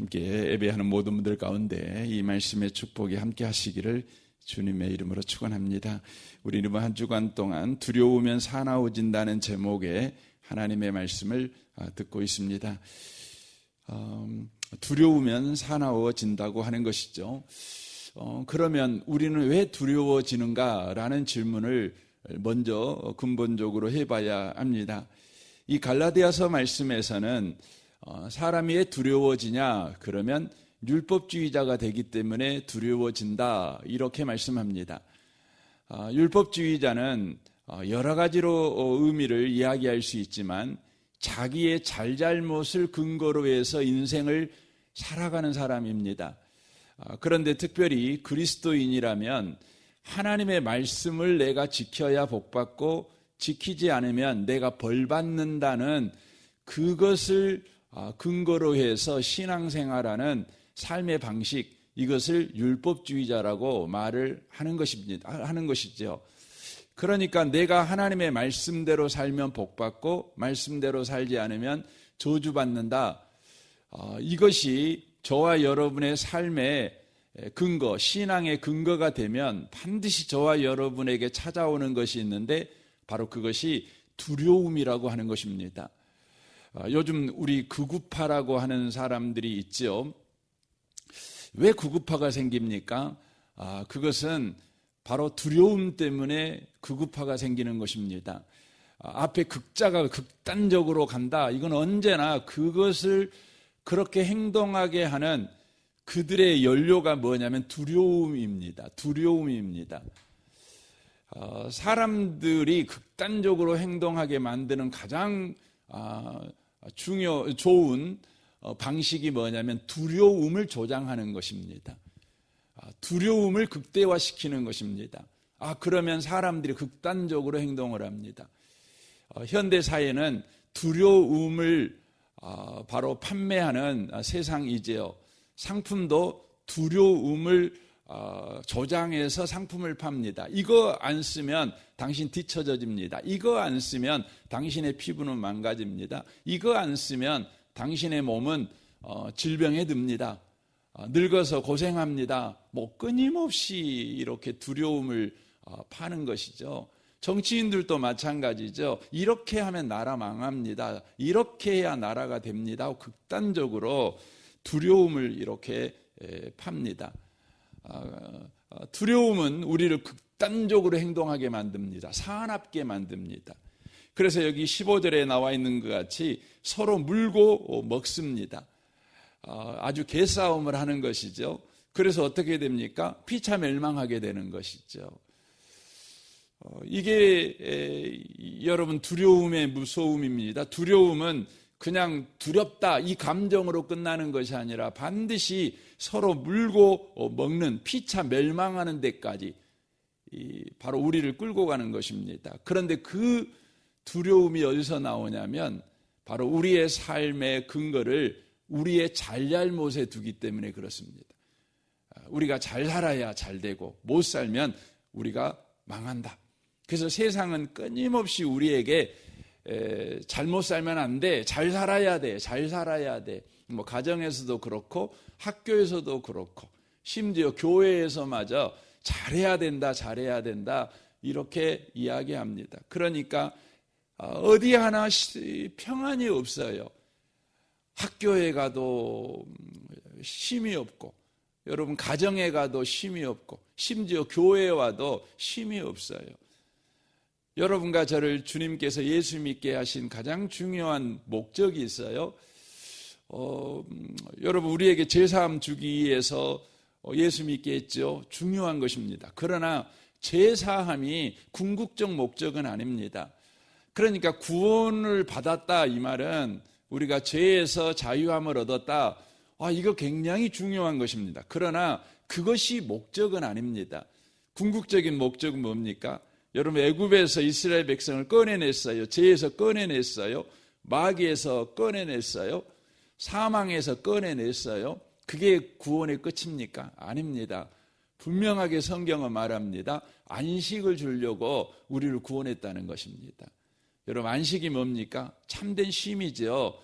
함께 예배하는 모든 분들 가운데 이 말씀의 축복이 함께 하시기를 주님의 이름으로 축원합니다. 우리는 한 주간 동안 두려우면 사나워진다는 제목의 하나님의 말씀을 아, 듣고 있습니다. 음, 두려우면 사나워진다고 하는 것이죠. 어, 그러면 우리는 왜 두려워지는가라는 질문을 먼저 근본적으로 해봐야 합니다. 이 갈라디아서 말씀에서는 어, 사람이 왜 두려워지냐 그러면 율법주의자가 되기 때문에 두려워진다 이렇게 말씀합니다. 어, 율법주의자는 어, 여러 가지로 의미를 이야기할 수 있지만 자기의 잘잘못을 근거로 해서 인생을 살아가는 사람입니다. 그런데 특별히 그리스도인이라면 하나님의 말씀을 내가 지켜야 복받고 지키지 않으면 내가 벌 받는다는 그것을 아, 근거로 해서 신앙생활하는 삶의 방식 이것을 율법주의자라고 말을 하는 것입니다. 하는 것이죠. 그러니까 내가 하나님의 말씀대로 살면 복받고 말씀대로 살지 않으면 저주받는다. 아, 이것이 저와 여러분의 삶의 근거, 신앙의 근거가 되면 반드시 저와 여러분에게 찾아오는 것이 있는데 바로 그것이 두려움이라고 하는 것입니다. 아, 요즘 우리 구구파라고 하는 사람들이 있죠. 왜 구구파가 생깁니까? 아, 그것은 바로 두려움 때문에 구구파가 생기는 것입니다. 아, 앞에 극자가 극단적으로 간다. 이건 언제나 그것을 그렇게 행동하게 하는 그들의 연료가 뭐냐면 두려움입니다. 두려움입니다. 어, 사람들이 극단적으로 행동하게 만드는 가장 아, 중요 좋은 어, 방식이 뭐냐면 두려움을 조장하는 것입니다. 아, 두려움을 극대화시키는 것입니다. 아 그러면 사람들이 극단적으로 행동을 합니다. 어, 현대 사회는 두려움을 아, 바로 판매하는 세상이지요. 상품도 두려움을 어, 조장해서 상품을 팝니다. 이거 안 쓰면 당신 뒤처져집니다. 이거 안 쓰면 당신의 피부는 망가집니다. 이거 안 쓰면 당신의 몸은 어, 질병에 듭니다. 어, 늙어서 고생합니다. 뭐 끊임없이 이렇게 두려움을 파는 것이죠. 정치인들도 마찬가지죠. 이렇게 하면 나라 망합니다. 이렇게 해야 나라가 됩니다. 극단적으로 두려움을 이렇게 팝니다. 아, 아, 두려움은 우리를 극단적으로 행동하게 만듭니다. 사납게 만듭니다. 그래서 여기 15절에 나와 있는 것 같이 서로 물고 먹습니다. 아, 아주 개싸움을 하는 것이죠. 그래서 어떻게 됩니까? 피차 멸망하게 되는 것이죠. 어, 이게 여러분 두려움의 무서움입니다. 두려움은 그냥 두렵다 이 감정으로 끝나는 것이 아니라 반드시 서로 물고 어, 먹는 피차 멸망하는 데까지 바로 우리를 끌고 가는 것입니다. 그런데 그 두려움이 어디서 나오냐면 바로 우리의 삶의 근거를 우리의 잘잘못에 두기 때문에 그렇습니다. 아, 우리가 잘 살아야 잘 되고 못 살면 우리가 망한다. 그래서 세상은 끊임없이 우리에게 에, 잘못 살면 안 돼. 잘 살아야 돼. 잘 살아야 돼. 뭐 가정에서도 그렇고 학교에서도 그렇고 심지어 교회에서마저 잘해야 된다. 잘해야 된다. 이렇게 이야기합니다. 그러니까 어, 어디 하나 평안이 없어요. 학교에 가도 쉼이 없고 여러분 가정에 가도 쉼이 없고 심지어 교회에 와도 쉼이 없어요. 여러분과 저를 주님께서 예수 믿게 하신 가장 중요한 목적이 있어요. 어, 음, 여러분 우리에게 제사함 주기 위해서 어, 예수 믿게 했죠. 중요한 것입니다. 그러나 제사함이 궁극적 목적은 아닙니다. 그러니까 구원을 받았다 이 말은 우리가 죄에서 자유함을 얻었다. 아, 이거 굉장히 중요한 것입니다. 그러나 그것이 목적은 아닙니다. 궁극적인 목적은 뭡니까? 여러분 애굽에서 이스라엘 백성을 꺼내냈어요. 죄에서 꺼내냈어요. 마귀에서 꺼내냈어요. 사망에서 꺼내냈어요. 그게 구원의 끝입니까? 아닙니다. 분명하게 성경은 말합니다. 안식을 주려고 우리를 구원했다는 것입니다. 여러분 안식이 뭡니까? 참된 쉼이죠.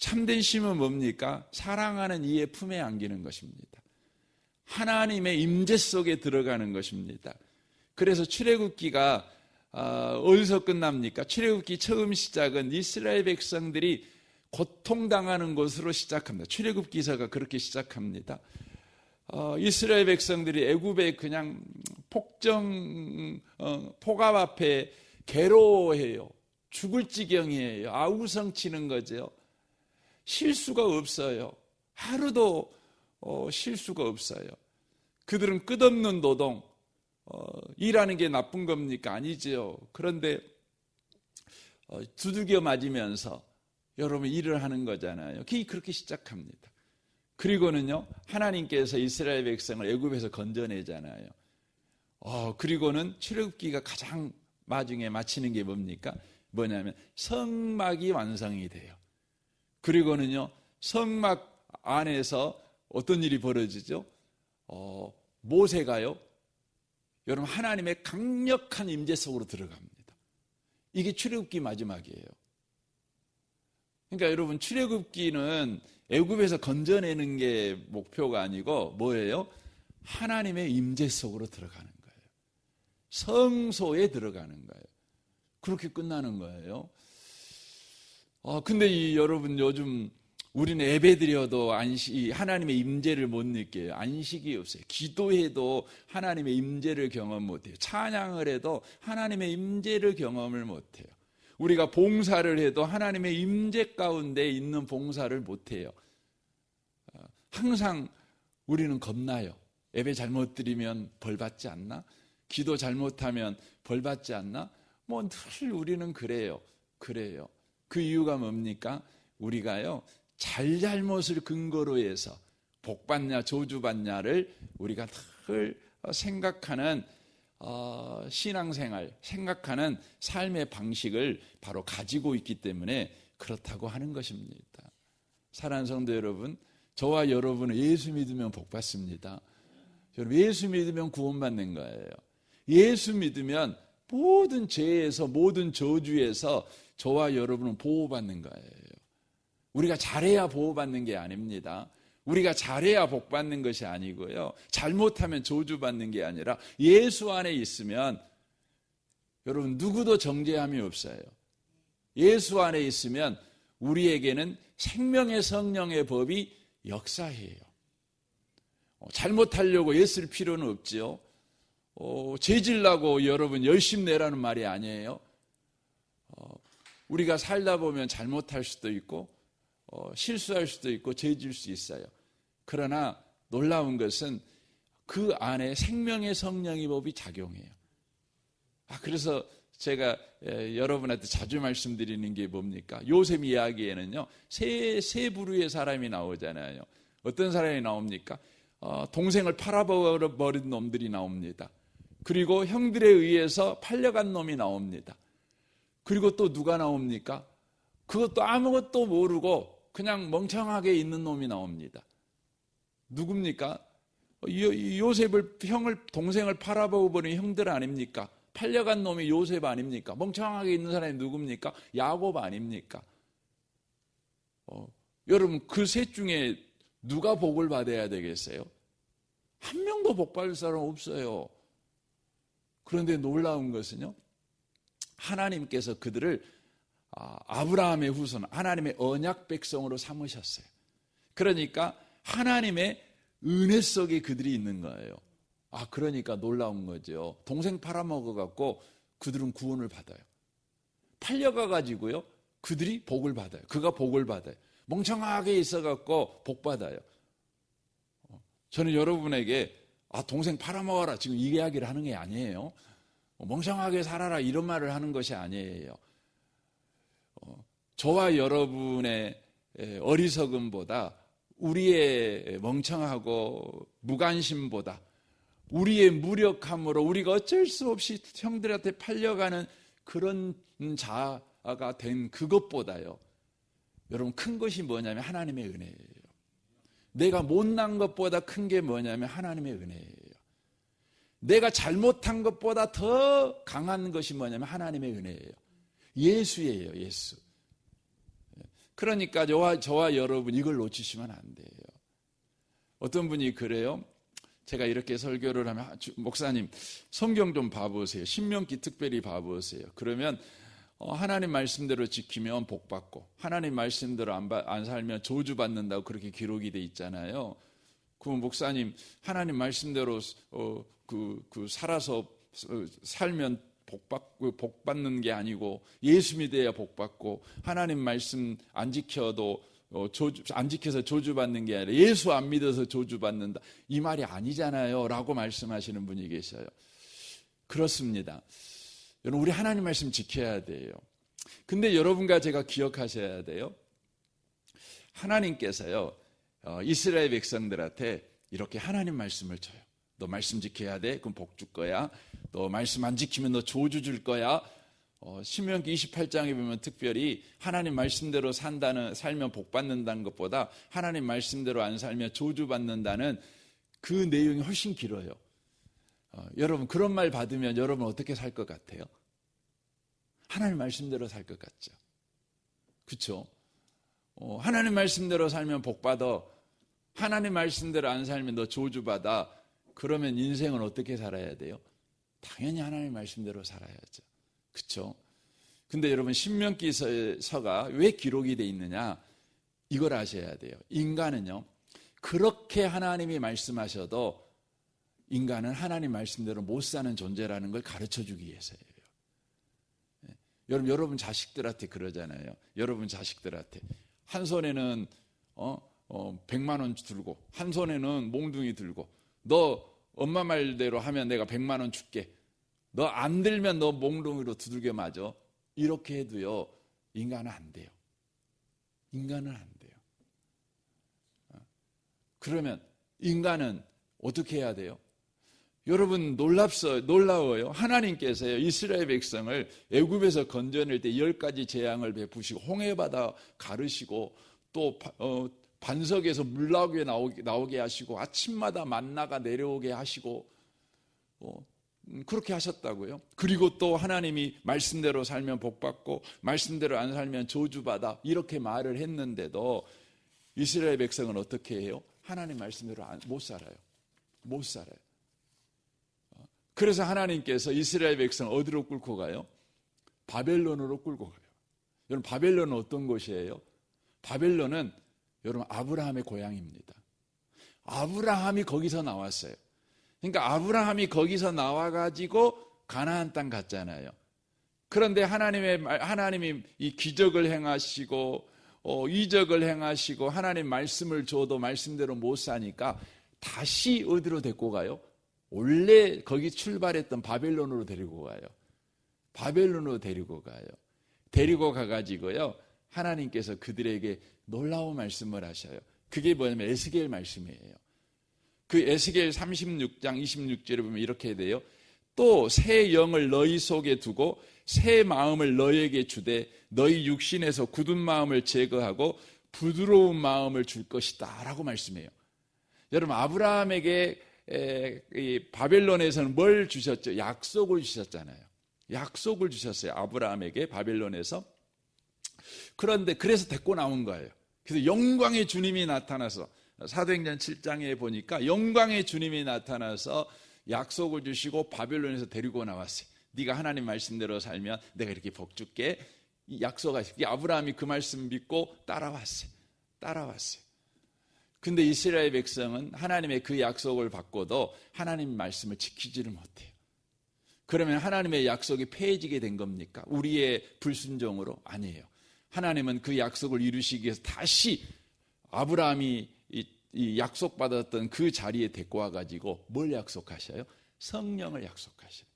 참된 쉼은 뭡니까? 사랑하는 이의 품에 안기는 것입니다. 하나님의 임재 속에 들어가는 것입니다. 그래서 출애굽기가 어, 어디서 끝납니까? 출애굽기 처음 시작은 이스라엘 백성들이 고통당하는 곳으로 시작합니다. 출애굽기서가 그렇게 시작합니다. 어, 이스라엘 백성들이 애굽에 그냥 폭정 어, 폭압 앞에 괴로워해요. 죽을 지경이에요. 아우성 치는 거죠. 실수가 없어요. 하루도 어, 실수가 없어요. 그들은 끝없는 노동, 어, 일하는 게 나쁜 겁니까? 아니지요. 그런데 어, 두들겨 맞으면서 여러분 일을 하는 거잖아요. 그렇게 시작합니다. 그리고는요 하나님께서 이스라엘 백성을 애굽에서 건져내잖아요. 어, 그리고는 출애굽기가 가장 마중에 마치는 게 뭡니까? 뭐냐면 성막이 완성이 돼요. 그리고는요 성막 안에서 어떤 일이 벌어지죠? 어, 모세가요. 여러분 하나님의 강력한 임재 속으로 들어갑니다. 이게 출애굽기 마지막이에요. 그러니까 여러분 출애굽기는 애굽에서 건져내는 게 목표가 아니고 뭐예요? 하나님의 임재 속으로 들어가는 거예요. 성소에 들어가는 거예요. 그렇게 끝나는 거예요. 어, 근데 이 여러분 요즘 우리는 예배드려도 안식 하나님의 임재를 못 느껴요. 안식이 없어요. 기도해도 하나님의 임재를 경험 못 해요. 찬양을 해도 하나님의 임재를 경험을 못 해요. 우리가 봉사를 해도 하나님의 임재 가운데 있는 봉사를 못 해요. 어, 항상 우리는 겁나요. 예배 잘못 드리면 벌 받지 않나? 기도 잘못하면 벌 받지 않나? 뭐 늘 우리는 그래요. 그래요. 그 이유가 뭡니까? 우리가요. 잘잘못을 근거로 해서 복받냐 저주받냐를 우리가 늘 생각하는 어, 신앙생활, 생각하는 삶의 방식을 바로 가지고 있기 때문에 그렇다고 하는 것입니다. 사랑하는 성도 여러분, 저와 여러분은 예수 믿으면 복 받습니다. 여러분, 예수 믿으면 구원받는 거예요. 예수 믿으면 모든 죄에서, 모든 저주에서 저와 여러분은 보호받는 거예요. 우리가 잘해야 보호받는 게 아닙니다. 우리가 잘해야 복받는 것이 아니고요. 잘못하면 저주받는 게 아니라 예수 안에 있으면 여러분 누구도 정죄함이 없어요. 예수 안에 있으면 우리에게는 생명의 성령의 법이 역사해요. 어, 잘못하려고 애쓸 필요는 없지요. 어, 죄질라고 여러분 열심 내라는 말이 아니에요. 어, 우리가 살다 보면 잘못할 수도 있고 어, 실수할 수도 있고 죄질 수 있어요. 그러나 놀라운 것은 그 안에 생명의 성령의 법이 작용해요. 아, 그래서 제가 에, 여러분한테 자주 말씀드리는 게 뭡니까? 요셉 이야기에는요, 세, 세 부류의 사람이 나오잖아요. 어떤 사람이 나옵니까? 어, 동생을 팔아버린 놈들이 나옵니다. 그리고 형들에 의해서 팔려간 놈이 나옵니다. 그리고 또 누가 나옵니까? 그것도 아무것도 모르고 그냥 멍청하게 있는 놈이 나옵니다. 누굽니까? 요 셉을 형을 동생을 팔아보고 버린 형들 아닙니까? 팔려간 놈이 요셉 아닙니까? 멍청하게 있는 사람이 누굽니까? 야곱 아닙니까? 어, 여러분 그 셋 중에 누가 복을 받아야 되겠어요? 한 명도 복 받을 사람 없어요. 그런데 놀라운 것은요. 하나님께서 그들을 아, 아브라함의 후손, 하나님의 언약 백성으로 삼으셨어요. 그러니까 하나님의 은혜 속에 그들이 있는 거예요. 아, 그러니까 놀라운 거죠. 동생 팔아먹어갖고 그들은 구원을 받아요. 팔려가가지고요, 그들이 복을 받아요. 그가 복을 받아요. 멍청하게 있어갖고 복 받아요. 어, 저는 여러분에게 아, 동생 팔아먹어라. 지금 이 이야기를 하는 게 아니에요. 멍청하게 살아라. 이런 말을 하는 것이 아니에요. 저와 여러분의 어리석음보다 우리의 멍청하고 무관심보다 우리의 무력함으로 우리가 어쩔 수 없이 형들한테 팔려가는 그런 자가 된 그것보다요. 여러분 큰 것이 뭐냐면 하나님의 은혜예요. 내가 못난 것보다 큰 게 뭐냐면 하나님의 은혜예요. 내가 잘못한 것보다 더 강한 것이 뭐냐면 하나님의 은혜예요. 예수예요, 예수. 그러니까 저와, 저와 여러분 이걸 놓치시면 안 돼요. 어떤 분이 그래요. 제가 이렇게 설교를 하면 아, 주- 목사님 성경 좀 봐보세요. 신명기 특별히 봐보세요. 그러면 어, 하나님 말씀대로 지키면 복 받고 하나님 말씀대로 안, 바- 안 살면 저주 받는다고 그렇게 기록이 돼 있잖아요. 그럼 목사님 하나님 말씀대로 어, 그, 그 살아서 어, 살면 복 받고 복 받는 게 아니고 예수 믿어야 복 받고 하나님 말씀 안 지켜도 어, 조주, 안 지켜서 조주 받는 게 아니라 예수 안 믿어서 조주 받는다 이 말이 아니잖아요라고 말씀하시는 분이 계셔요. 그렇습니다. 여러분 우리 하나님 말씀 지켜야 돼요. 근데 여러분과 제가 기억하셔야 돼요. 하나님께서요 어, 이스라엘 백성들한테 이렇게 하나님 말씀을 줘요. 너 말씀 지켜야 돼. 그럼 복 줄 거야. 너 말씀 안 지키면 너 조주 줄 거야. 어, 신명기 28장에 보면 특별히 하나님 말씀대로 산다는 살면 복 받는다는 것보다 하나님 말씀대로 안 살면 조주 받는다는 그 내용이 훨씬 길어요. 어, 여러분 그런 말 받으면 여러분 어떻게 살 것 같아요? 하나님 말씀대로 살 것 같죠. 그렇죠? 어, 하나님 말씀대로 살면 복 받아. 하나님 말씀대로 안 살면 너 조주 받아. 그러면 인생은 어떻게 살아야 돼요? 당연히 하나님 말씀대로 살아야죠. 그렇죠? 근데 여러분 신명기서가 왜 기록이 돼 있느냐? 이걸 아셔야 돼요. 인간은요. 그렇게 하나님이 말씀하셔도 인간은 하나님 말씀대로 못 사는 존재라는 걸 가르쳐 주기 위해서예요. 예. 여러분 여러분 자식들한테 그러잖아요. 여러분 자식들한테 한 손에는 어, 어 100만 원 들고 한 손에는 몽둥이 들고 너 엄마 말대로 하면 내가 100만 원 줄게. 너 안 들면 너 몽둥이로 두들겨 맞아. 이렇게 해도요. 인간은 안 돼요. 인간은 안 돼요. 어. 그러면 인간은 어떻게 해야 돼요? 여러분 놀랍서 놀라워요. 하나님께서요 이스라엘 백성을 애굽에서 건져낼 때 열 가지 재앙을 베푸시고 홍해 바다 가르시고 또 바- 어, 반석에서 물 나오게 나오게, 하시고 아침마다 만나가 내려오게 하시고 어, 음, 그렇게 하셨다고요. 그리고 또 하나님이 말씀대로 살면 복 받고 말씀대로 안 살면 저주 받아 이렇게 말을 했는데도 이스라엘 백성은 어떻게 해요? 하나님 말씀대로 안- 못 살아요. 못 살아요. 그래서 하나님께서 이스라엘 백성 어디로 끌고 가요? 바벨론으로 끌고 가요. 여러분 바벨론은 어떤 곳이에요? 바벨론은 여러분 아브라함의 고향입니다. 아브라함이 거기서 나왔어요. 그러니까 아브라함이 거기서 나와 가지고 가나안 땅 갔잖아요. 그런데 하나님의 말- 하나님이 이 기적을 행하시고 어, 이적을 행하시고 하나님 말씀을 줘도 말씀대로 못 사니까 다시 어디로 데리고 가요? 원래 거기 출발했던 바벨론으로 데리고 가요. 바벨론으로 데리고 가요. 데리고 가가지고요. 하나님께서 그들에게 놀라운 말씀을 하셔요. 그게 뭐냐면 에스겔 말씀이에요. 그 에스겔 36장 26절에 보면 이렇게 돼요. 또 새 영을 너희 속에 두고 새 마음을 너희에게 주되 너희 육신에서 굳은 마음을 제거하고 부드러운 마음을 줄 것이다라고 말씀해요. 여러분 아브라함에게 바벨론에서는 뭘 주셨죠? 약속을 주셨잖아요. 약속을 주셨어요. 아브라함에게 바벨론에서. 그런데 그래서 데리고 나온 거예요. 그래서 영광의 주님이 나타나서 사도행전 7장에 보니까 영광의 주님이 나타나서 약속을 주시고 바벨론에서 데리고 나왔어요. 네가 하나님 말씀대로 살면 내가 이렇게 복 줄게. 이 약속하시. 아브라함이 그 말씀 믿고 따라왔어요. 따라왔어요. 근데 이스라엘 백성은 하나님의 그 약속을 받고도 하나님 말씀을 지키지를 못해요. 그러면 하나님의 약속이 폐해지게 된 겁니까? 우리의 불순종으로? 아니에요. 하나님은 그 약속을 이루시기 위해서 다시 아브라함이 이, 이 약속받았던 그 자리에 데리고 와가지고 뭘 약속하셔요? 성령을 약속하셔요.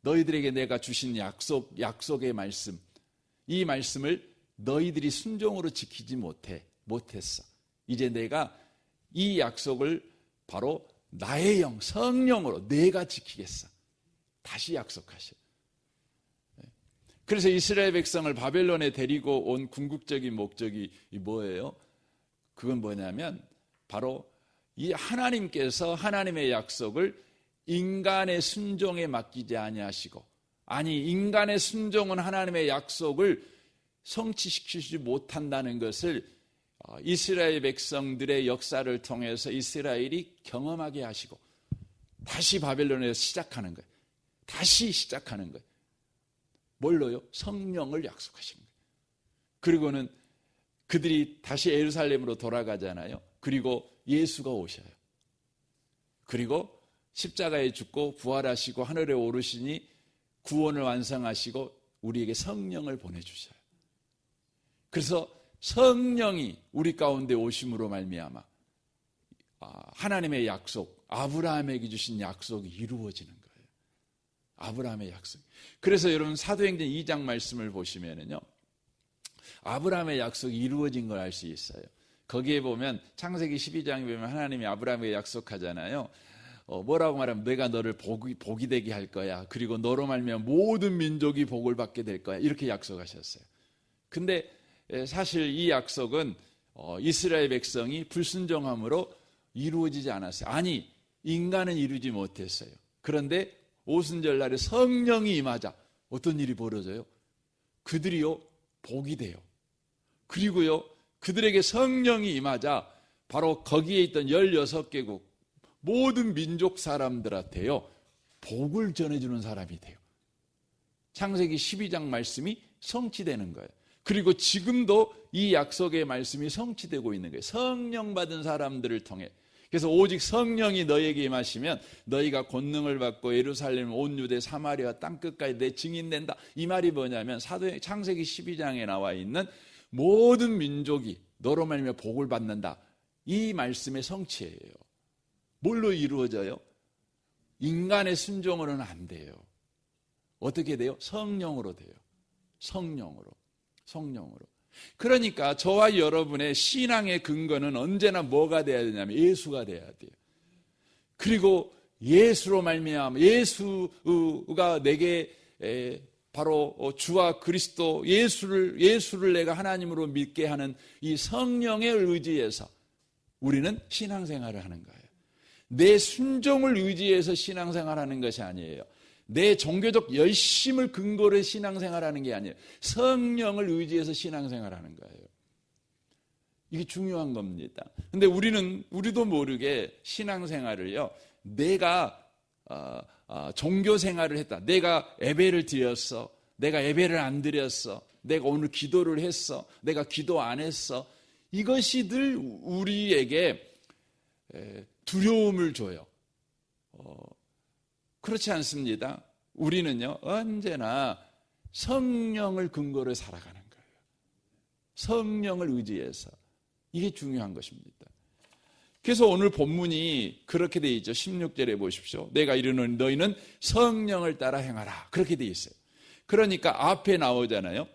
너희들에게 내가 주신 약속, 약속의 말씀, 이 말씀을 너희들이 순종으로 지키지 못해, 못했어. 이제 내가 이 약속을 바로 나의 영, 성령으로 내가 지키겠어. 다시 약속하셔. 그래서 이스라엘 백성을 바벨론에 데리고 온 궁극적인 목적이 뭐예요? 그건 뭐냐면 바로 이 하나님께서 하나님의 약속을 인간의 순종에 맡기지 아니하시고 아니 인간의 순종은 하나님의 약속을 성취시키지 못한다는 것을 어, 이스라엘 백성들의 역사를 통해서 이스라엘이 경험하게 하시고 다시 바벨론에서 시작하는 거예요. 다시 시작하는 거예요. 뭘로요? 성령을 약속하신 거예요. 그리고는 그들이 다시 예루살렘으로 돌아가잖아요. 그리고 예수가 오셔요. 그리고 십자가에 죽고 부활하시고 하늘에 오르시니 구원을 완성하시고 우리에게 성령을 보내주셔요. 그래서 성령이 우리 가운데 오심으로 말미암아 아, 하나님의 약속, 아브라함에게 주신 약속이 이루어지는 거예요. 아브라함의 약속. 그래서 여러분 사도행전 2장 말씀을 보시면은요. 아브라함의 약속이 이루어진 걸 알 수 있어요. 거기에 보면 창세기 12장에 보면 하나님이 아브라함에게 약속하잖아요. 어, 뭐라고 말하면 내가 너를 복이, 복이 되게 할 거야. 그리고 너로 말미암아 모든 민족이 복을 받게 될 거야. 이렇게 약속하셨어요. 근데 사실 이 약속은 어, 이스라엘 백성이 불순종함으로 이루어지지 않았어요. 아니 인간은 이루지 못했어요. 그런데 오순절 날에 성령이 임하자 어떤 일이 벌어져요? 그들이요 복이 돼요. 그리고요 그들에게 성령이 임하자 바로 거기에 있던 16개국 모든 민족 사람들한테요 복을 전해주는 사람이 돼요. 창세기 12장 말씀이 성취되는 거예요. 그리고 지금도 이 약속의 말씀이 성취되고 있는 거예요. 성령 받은 사람들을 통해. 그래서 오직 성령이 너에게 임하시면 너희가 권능을 받고 예루살렘 온 유대 사마리아 땅 끝까지 내 증인 된다. 이 말이 뭐냐면 사도 창세기 12장에 나와 있는 모든 민족이 너로 말미암아 복을 받는다. 이 말씀의 성취예요. 뭘로 이루어져요? 인간의 순종으로는 안 돼요. 어떻게 돼요? 성령으로 돼요. 성령으로. 성령으로. 그러니까 저와 여러분의 신앙의 근거는 언제나 뭐가 돼야 되냐면 예수가 돼야 돼요. 그리고 예수로 말미암아 예수가 내게 바로 주와 그리스도 예수를 예수를 내가 하나님으로 믿게 하는 이 성령의 의지에서 우리는 신앙생활을 하는 거예요. 내 순종을 의지해서 신앙생활하는 것이 아니에요. 내 종교적 열심을 근거로 신앙생활하는 게 아니에요. 성령을 의지해서 신앙생활하는 거예요. 이게 중요한 겁니다. 근데 우리는 우리도 모르게 신앙생활을요. 내가 어, 어, 종교 생활을 했다. 내가 예배를 드렸어. 내가 예배를 안 드렸어. 내가 오늘 기도를 했어. 내가 기도 안 했어. 이것이 늘 우리에게 두려움을 줘요. 어, 그렇지 않습니다. 우리는요, 언제나 성령을 근거로 살아가는 거예요. 성령을 의지해서. 이게 중요한 것입니다. 그래서 오늘 본문이 그렇게 돼 있죠. 16절에 보십시오. 내가 이르는 너희는 성령을 따라 행하라. 그렇게 돼 있어요. 그러니까 앞에 나오잖아요.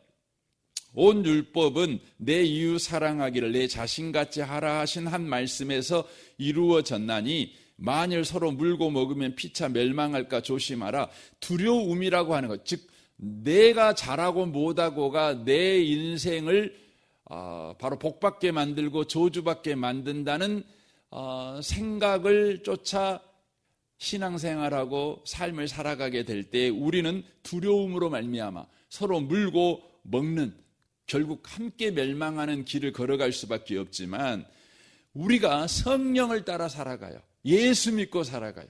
온 율법은 내 이웃 사랑하기를 내 자신같이 하라 하신 한 말씀에서 이루어졌나니 만일 서로 물고 먹으면 피차 멸망할까 조심하라. 두려움이라고 하는 것. 즉, 내가 잘하고 못하고가 내 인생을 어, 바로 복받게 만들고 저주받게 만든다는 어, 생각을 쫓아 신앙생활하고 삶을 살아가게 될 때 우리는 두려움으로 말미암아 서로 물고 먹는 결국 함께 멸망하는 길을 걸어갈 수밖에 없지만 우리가 성령을 따라 살아가요. 예수 믿고 살아가요.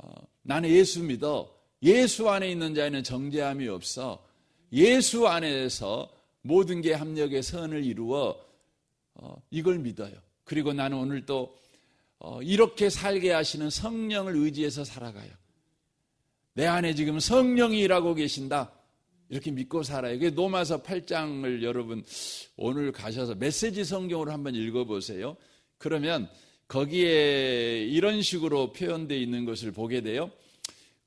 어, 나는 예수 믿어. 예수 안에 있는 자에는 정죄함이 없어. 예수 안에서 모든 게 합력의 선을 이루어 어, 이걸 믿어요. 그리고 나는 오늘 또 어, 이렇게 살게 하시는 성령을 의지해서 살아가요. 내 안에 지금 성령이 일하고 계신다. 이렇게 믿고 살아요. 그 노마서 8장을 여러분 오늘 가셔서 메시지 성경으로 한번 읽어보세요. 그러면 거기에 이런 식으로 표현되어 있는 것을 보게 돼요.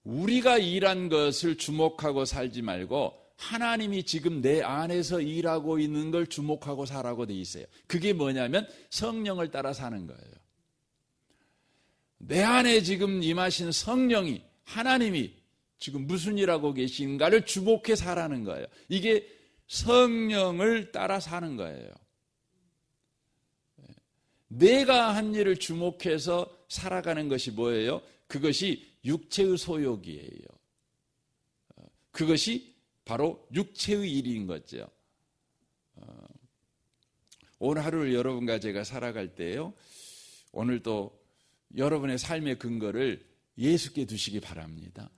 우리가 일한 것을 주목하고 살지 말고 하나님이 지금 내 안에서 일하고 있는 걸 주목하고 살라고 돼 있어요. 그게 뭐냐면 성령을 따라 사는 거예요. 내 안에 지금 임하신 성령이 하나님이 지금 무슨 일하고 계신가를 주목해 살라는 거예요. 이게 성령을 따라 사는 거예요. 내가 한 일을 주목해서 살아가는 것이 뭐예요? 그것이 육체의 소욕이에요. 그것이 바로 육체의 일인 거죠. 오늘 하루를 여러분과 제가 살아갈 때요. 오늘 또 여러분의 삶의 근거를 예수께 두시기 바랍니다.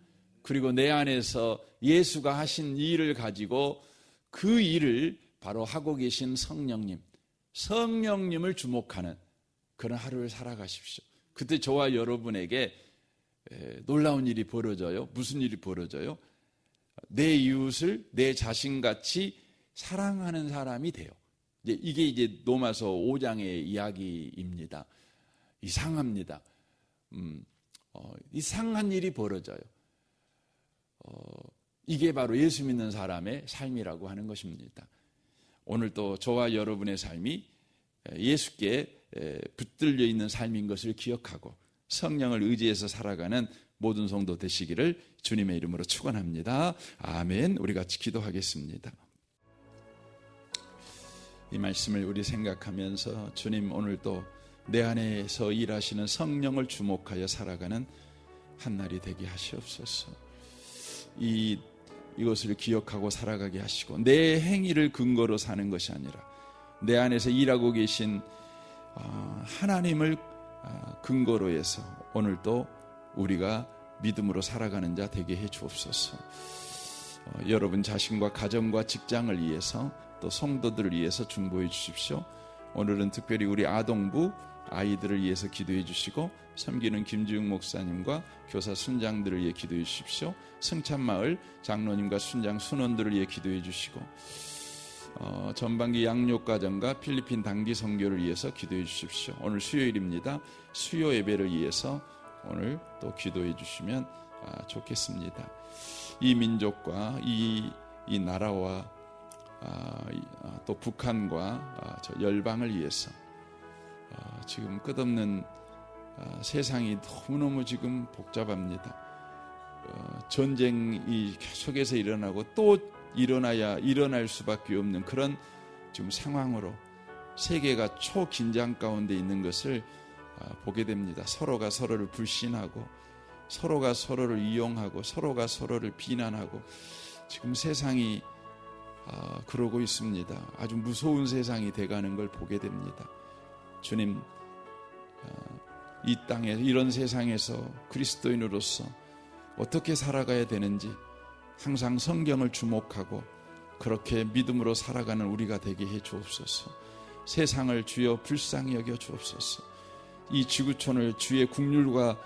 그리고 내 안에서 예수가 하신 일을 가지고 그 일을 바로 하고 계신 성령님, 성령님을 주목하는 그런 하루를 살아가십시오. 그때 저와 여러분에게 놀라운 일이 벌어져요. 무슨 일이 벌어져요? 내 이웃을 내 자신같이 사랑하는 사람이 돼요. 이게 이제 로마서 5장의 이야기입니다. 이상합니다. 음, 어, 이상한 일이 벌어져요. 어, 이게 바로 예수 믿는 사람의 삶이라고 하는 것입니다. 오늘 또 저와 여러분의 삶이 예수께 붙들려 있는 삶인 것을 기억하고 성령을 의지해서 살아가는 모든 성도 되시기를 주님의 이름으로 축원합니다. 아멘. 우리 같이 기도하겠습니다. 이 말씀을 우리 생각하면서 주님 오늘 또 내 안에서 일하시는 성령을 주목하여 살아가는 한 날이 되게 하시옵소서. 이 이것을 기억하고 살아가게 하시고 내 행위를 근거로 사는 것이 아니라 내 안에서 일하고 계신 어, 하나님을 어, 근거로 해서 오늘도 우리가 믿음으로 살아가는 자 되게 해 주옵소서. 어, 여러분 자신과 가정과 직장을 위해서 또 성도들을 위해서 중보해 주십시오. 오늘은 특별히 우리 아동부 아이들을 위해서 기도해 주시고 섬기는 김지웅 목사님과 교사 순장들을 위해 기도해 주십시오. 승찬마을 장로님과 순장 순원들을 위해 기도해 주시고 어, 전반기 양육과정과 필리핀 단기 선교를 위해서 기도해 주십시오. 오늘 수요일입니다. 수요 예배를 위해서 오늘 또 기도해 주시면 아, 좋겠습니다. 이 민족과 이, 이 나라와 아, 아, 또 북한과 아, 저 열방을 위해서 아, 지금 끝없는 아, 세상이 너무너무 지금 복잡합니다. 어, 전쟁이 계속해서 일어나고 또 일어나야 일어날 수밖에 없는 그런 지금 상황으로 세계가 초긴장 가운데 있는 것을 아, 보게 됩니다. 서로가 서로를 불신하고 서로가 서로를 이용하고 서로가 서로를 비난하고 지금 세상이 아, 그러고 있습니다. 아주 무서운 세상이 돼가는 걸 보게 됩니다. 주님, 아, 이 땅에 이런 세상에서 그리스도인으로서 어떻게 살아가야 되는지 항상 성경을 주목하고 그렇게 믿음으로 살아가는 우리가 되게 해 주옵소서. 세상을 주여 불쌍히 여겨 주옵소서. 이 지구촌을 주의 국률과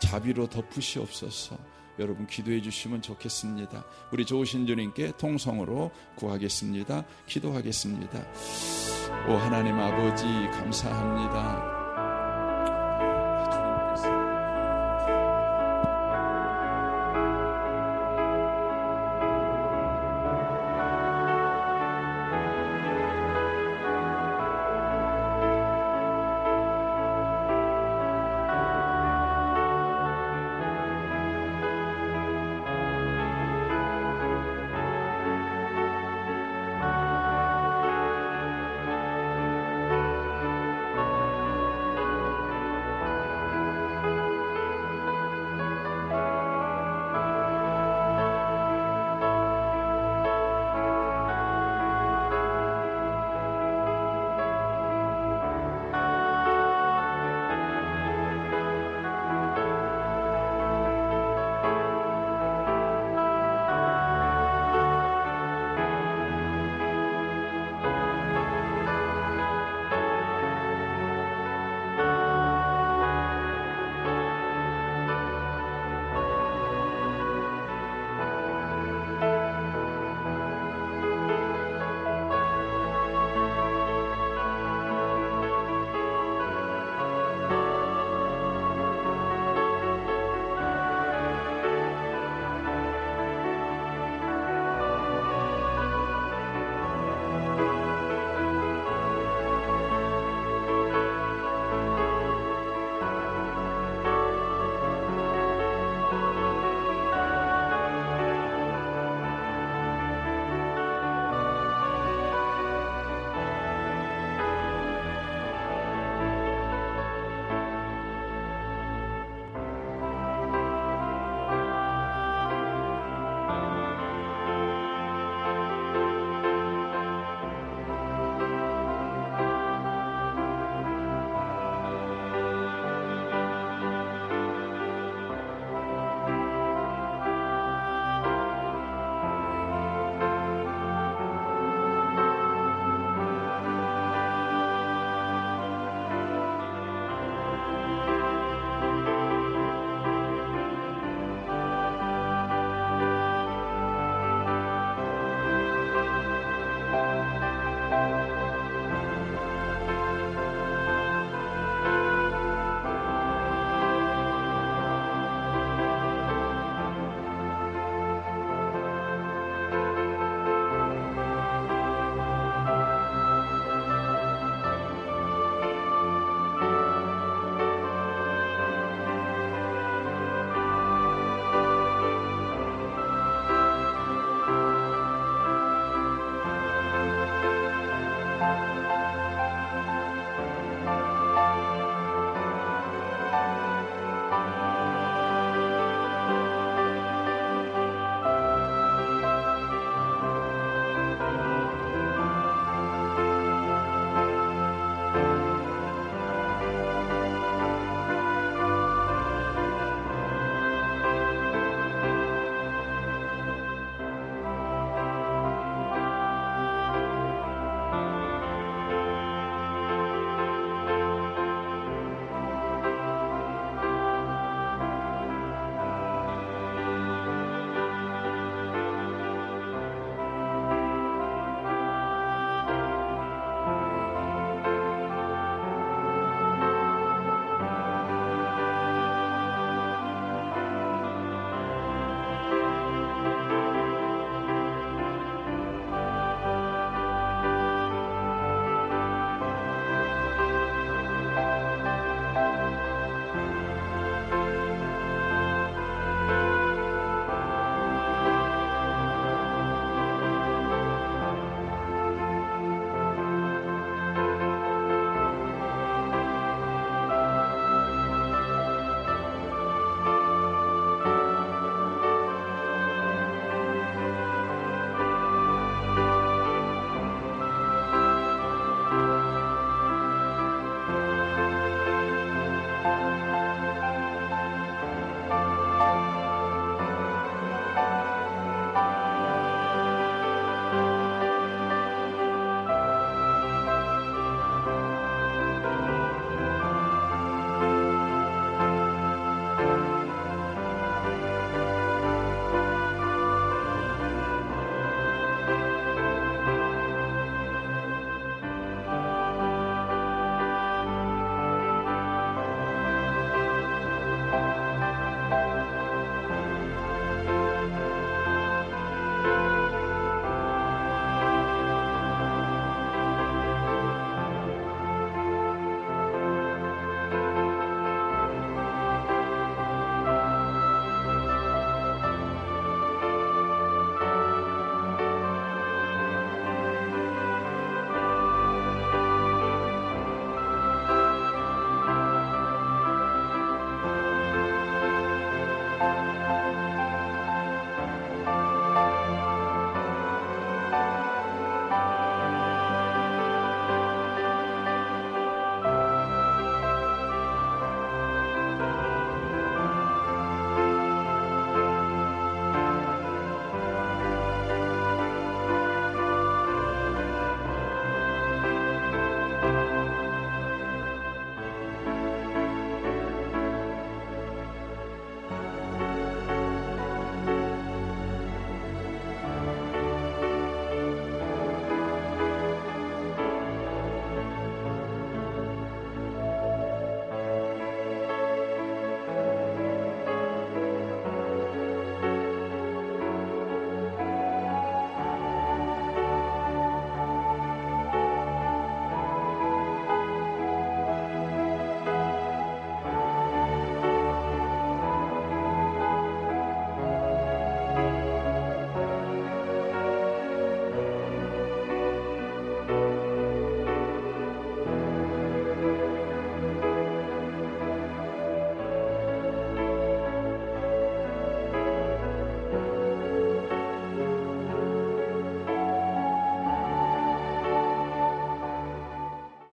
자비로 덮으시옵소서. 여러분 기도해 주시면 좋겠습니다. 우리 좋으신 주님께 통성으로 구하겠습니다. 기도하겠습니다. 오 하나님 아버지 감사합니다.